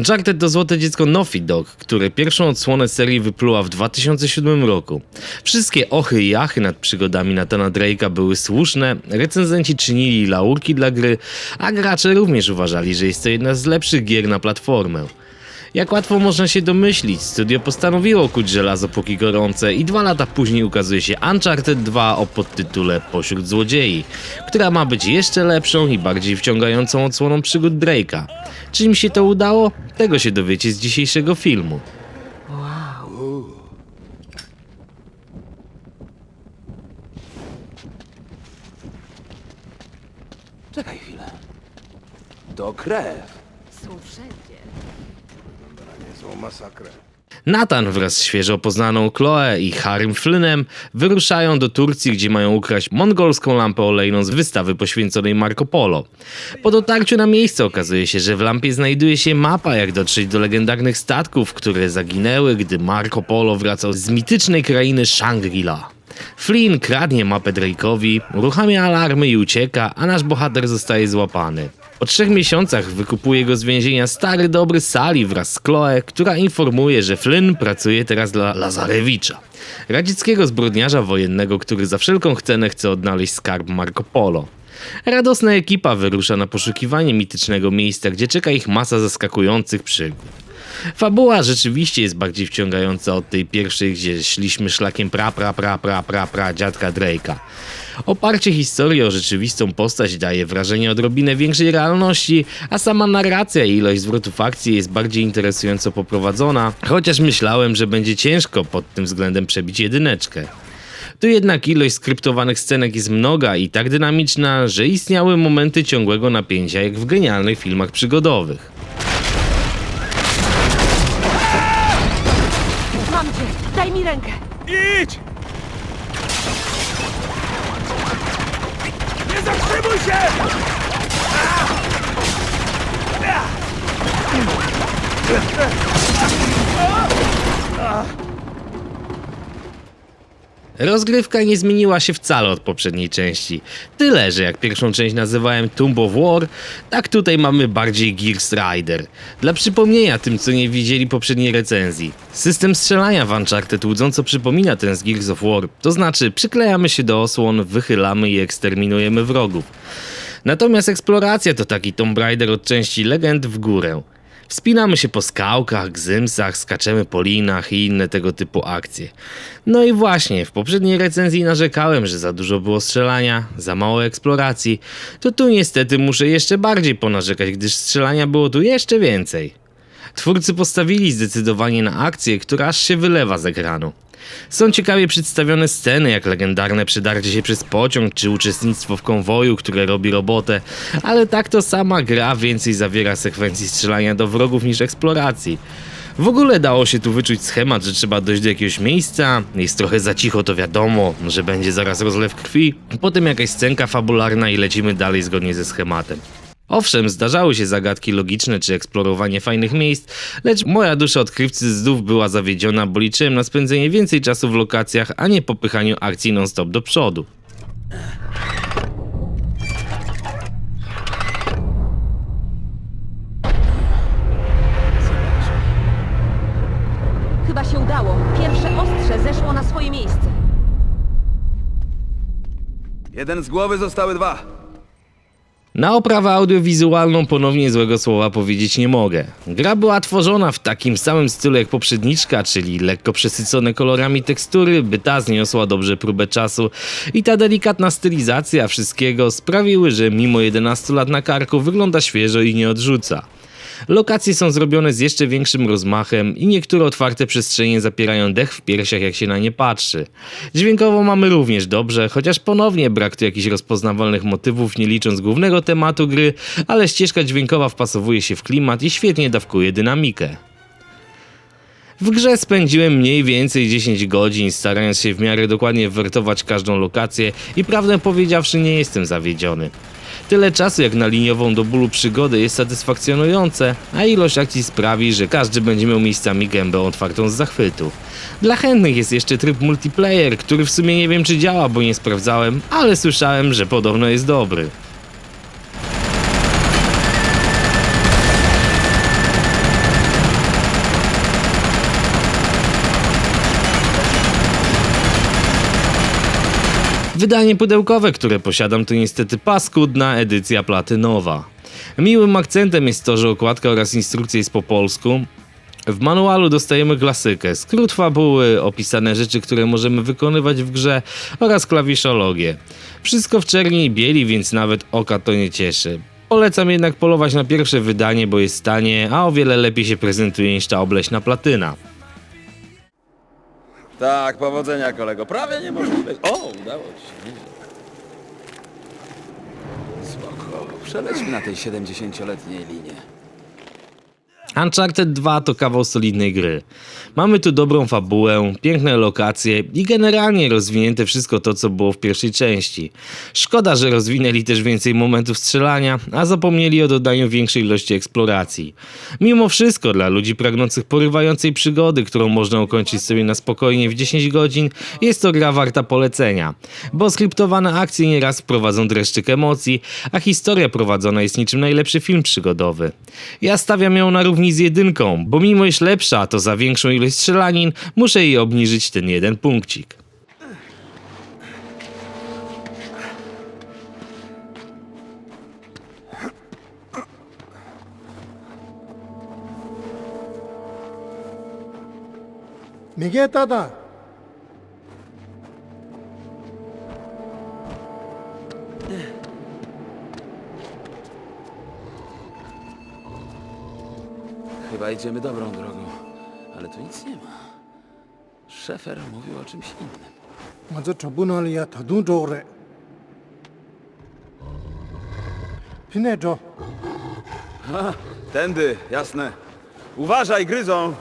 Uncharted to złote dziecko Naughty Dog, które pierwszą odsłonę serii wypluła w 2007 roku. Wszystkie ochy i achy nad przygodami Natana Drake'a były słuszne, recenzenci czynili laurki dla gry, a gracze również uważali, że jest to jedna z lepszych gier na platformę. Jak łatwo można się domyślić, studio postanowiło kuć żelazo póki gorące i dwa lata później ukazuje się Uncharted 2 o podtytule Pośród Złodziei, która ma być jeszcze lepszą i bardziej wciągającą odsłoną przygód Drake'a. Czy im się to udało? Tego się dowiecie z dzisiejszego filmu. Czekaj chwilę. To krew. Niezłą masakrę. Nathan wraz z świeżo poznaną Chloe i Harrym Flynnem wyruszają do Turcji, gdzie mają ukraść mongolską lampę olejną z wystawy poświęconej Marco Polo. Po dotarciu na miejsce okazuje się, że w lampie znajduje się mapa, jak dotrzeć do legendarnych statków, które zaginęły, gdy Marco Polo wracał z mitycznej krainy Shangri-La. Flynn kradnie mapę Drake'owi, uruchamia alarmy i ucieka, a nasz bohater zostaje złapany. Po trzech miesiącach wykupuje go z więzienia stary dobry Sali wraz z Chloe, która informuje, że Flynn pracuje teraz dla Lazarewicza, radzieckiego zbrodniarza wojennego, który za wszelką cenę chce odnaleźć skarb Marco Polo. Radosna ekipa wyrusza na poszukiwanie mitycznego miejsca, gdzie czeka ich masa zaskakujących przygód. Fabuła rzeczywiście jest bardziej wciągająca od tej pierwszej, gdzie szliśmy szlakiem pra pra pra pra pra pra dziadka Drake'a. Oparcie historii o rzeczywistą postać daje wrażenie odrobinę większej realności, a sama narracja i ilość zwrotów akcji jest bardziej interesująco poprowadzona, chociaż myślałem, że będzie ciężko pod tym względem przebić jedyneczkę. Tu jednak ilość skryptowanych scenek jest mnoga i tak dynamiczna, że istniały momenty ciągłego napięcia jak w genialnych filmach przygodowych. Mam cię! Daj mi rękę! Idź! Nie zatrzymuj się! Rozgrywka nie zmieniła się wcale od poprzedniej części. Tyle, że jak pierwszą część nazywałem Tomb of War, tak tutaj mamy bardziej Gears Rider. Dla przypomnienia tym, co nie widzieli poprzedniej recenzji. System strzelania w Uncharted łudząco przypomina ten z Gears of War, to znaczy przyklejamy się do osłon, wychylamy i eksterminujemy wrogów. Natomiast eksploracja to taki Tomb Raider od części Legend w górę. Wspinamy się po skałkach, gzymsach, skaczemy po linach i inne tego typu akcje. No i właśnie, w poprzedniej recenzji narzekałem, że za dużo było strzelania, za mało eksploracji. To tu niestety muszę jeszcze bardziej ponarzekać, gdyż strzelania było tu jeszcze więcej. Twórcy postawili zdecydowanie na akcję, która aż się wylewa z ekranu. Są ciekawie przedstawione sceny, jak legendarne przedarcie się przez pociąg, czy uczestnictwo w konwoju, które robi robotę, ale tak to sama gra więcej zawiera sekwencji strzelania do wrogów niż eksploracji. W ogóle dało się tu wyczuć schemat, że trzeba dojść do jakiegoś miejsca, jest trochę za cicho, to wiadomo, że będzie zaraz rozlew krwi, potem jakaś scenka fabularna i lecimy dalej zgodnie ze schematem. Owszem, zdarzały się zagadki logiczne czy eksplorowanie fajnych miejsc, lecz moja dusza odkrywcy znów była zawiedziona, bo liczyłem na spędzenie więcej czasu w lokacjach, a nie popychaniu akcji non-stop do przodu. Chyba się udało. Pierwsze ostrze zeszło na swoje miejsce. Jeden z głowy zostały dwa. Na oprawę audiowizualną ponownie złego słowa powiedzieć nie mogę. Gra była tworzona w takim samym stylu jak poprzedniczka, czyli lekko przesycone kolorami tekstury, by ta zniosła dobrze próbę czasu i ta delikatna stylizacja wszystkiego sprawiły, że mimo 11 lat na karku wygląda świeżo i nie odrzuca. Lokacje są zrobione z jeszcze większym rozmachem i niektóre otwarte przestrzenie zapierają dech w piersiach jak się na nie patrzy. Dźwiękowo mamy również dobrze, chociaż ponownie brak tu jakichś rozpoznawalnych motywów nie licząc głównego tematu gry, ale ścieżka dźwiękowa wpasowuje się w klimat i świetnie dawkuje dynamikę. W grze spędziłem mniej więcej 10 godzin, starając się w miarę dokładnie wertować każdą lokację i prawdę powiedziawszy nie jestem zawiedziony. Tyle czasu jak na liniową do bólu przygodę jest satysfakcjonujące, a ilość akcji sprawi, że każdy będzie miał miejscami gębę otwartą z zachwytu. Dla chętnych jest jeszcze tryb multiplayer, który w sumie nie wiem czy działa, bo nie sprawdzałem, ale słyszałem, że podobno jest dobry. Wydanie pudełkowe, które posiadam, to niestety paskudna edycja platynowa. Miłym akcentem jest to, że okładka oraz instrukcja jest po polsku. W manualu dostajemy klasykę, skrót fabuły, opisane rzeczy, które możemy wykonywać w grze oraz klawiszologię. Wszystko w czerni i bieli, więc nawet oka to nie cieszy. Polecam jednak polować na pierwsze wydanie, bo jest tanie, a o wiele lepiej się prezentuje niż ta obleśna platyna. Tak, powodzenia kolego. Prawie nie może być. O, udało ci się. Spoko. Przelećmy na tej 70-letniej linie. Uncharted 2 to kawał solidnej gry. Mamy tu dobrą fabułę, piękne lokacje i generalnie rozwinięte wszystko to, co było w pierwszej części. Szkoda, że rozwinęli też więcej momentów strzelania, a zapomnieli o dodaniu większej ilości eksploracji. Mimo wszystko, dla ludzi pragnących porywającej przygody, którą można ukończyć sobie na spokojnie w 10 godzin, jest to gra warta polecenia. Bo skryptowane akcje nieraz wprowadzą dreszczyk emocji, a historia prowadzona jest niczym najlepszy film przygodowy. Ja stawiam ją na równi z jedynką, bo mimo iż lepsza, to za większą ilość strzelanin muszę jej obniżyć ten jeden punkcik. Da. Chyba idziemy dobrą drogą. Ale tu nic nie ma. Szefer mówił o czymś innym. Mazo tribunal ya thadun jore. Pine jo. Tędy, jasne. Uważaj, gryzą!